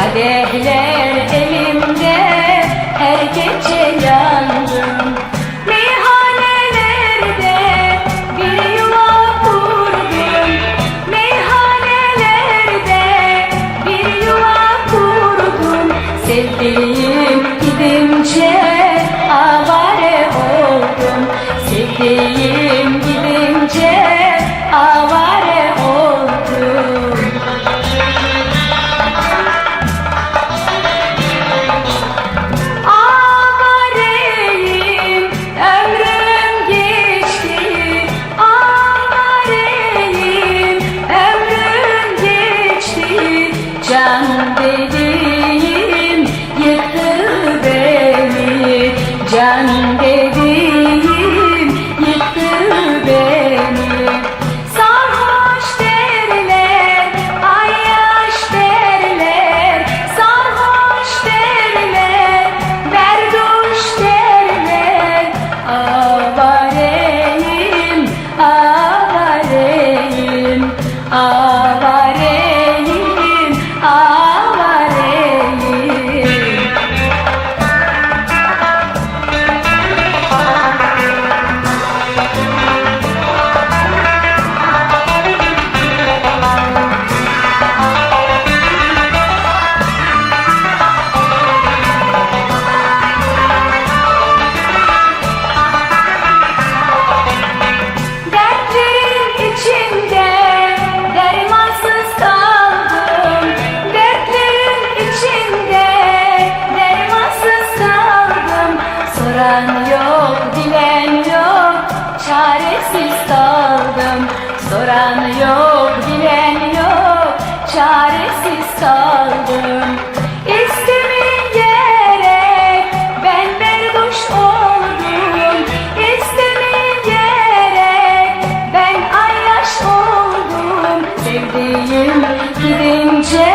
가게 해 çaresiz kaldım. Soran yok, bilen yok, çaresiz kaldım. İstemeyerek ben berduş oldum. İstemeyerek ben ayyaş oldum. Sevdiğim gidince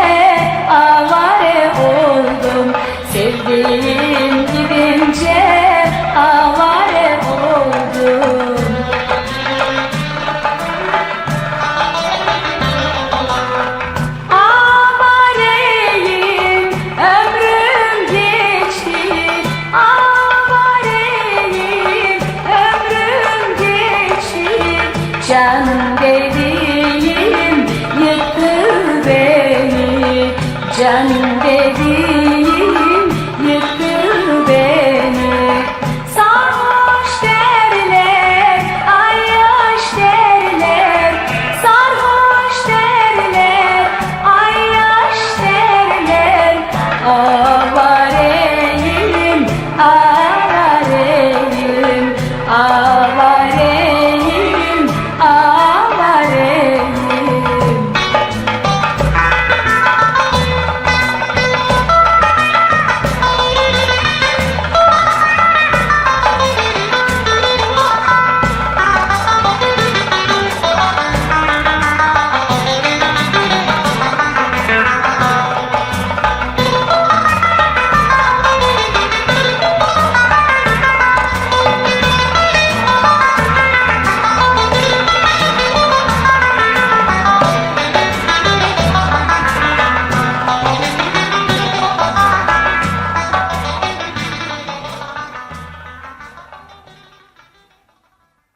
avare oldum. Sevdiğim gidince canım dedi